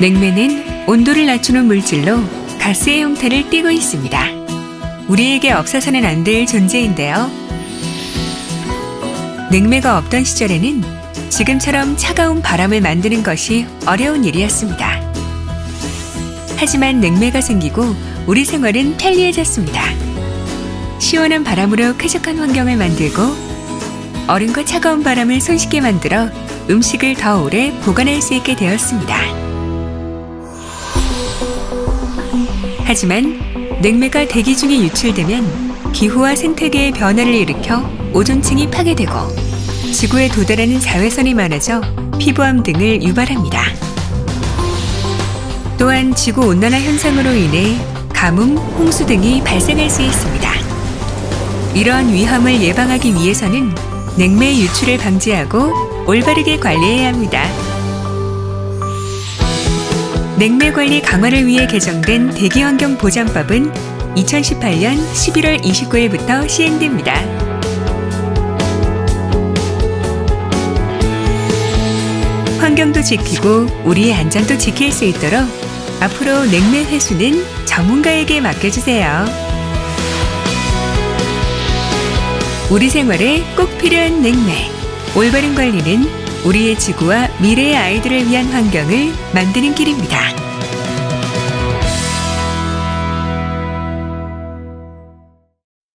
냉매는 온도를 낮추는 물질로 가스의 형태를 띠고 있습니다. 우리에게 없어서는 안 될 존재인데요. 냉매가 없던 시절에는 지금처럼 차가운 바람을 만드는 것이 어려운 일이었습니다. 하지만 냉매가 생기고 우리 생활은 편리해졌습니다. 시원한 바람으로 쾌적한 환경을 만들고 얼음과 차가운 바람을 손쉽게 만들어 음식을 더 오래 보관할 수 있게 되었습니다. 하지만 냉매가 대기 중에 유출되면 기후와 생태계의 변화를 일으켜 오존층이 파괴되고 지구에 도달하는 자외선이 많아져 피부암 등을 유발합니다. 또한 지구 온난화 현상으로 인해 가뭄, 홍수 등이 발생할 수 있습니다. 이러한 위험을 예방하기 위해서는 냉매 유출을 방지하고 올바르게 관리해야 합니다. 냉매 관리 강화를 위해 개정된 대기환경 보전법은 2018년 11월 29일부터 시행됩니다. 환경도 지키고 우리의 안전도 지킬 수 있도록 앞으로 냉매 회수는 전문가에게 맡겨주세요. 우리 생활에 꼭 필요한 냉매. 올바른 관리는 우리의 지구와 미래의 아이들을 위한 환경을 만드는 길입니다.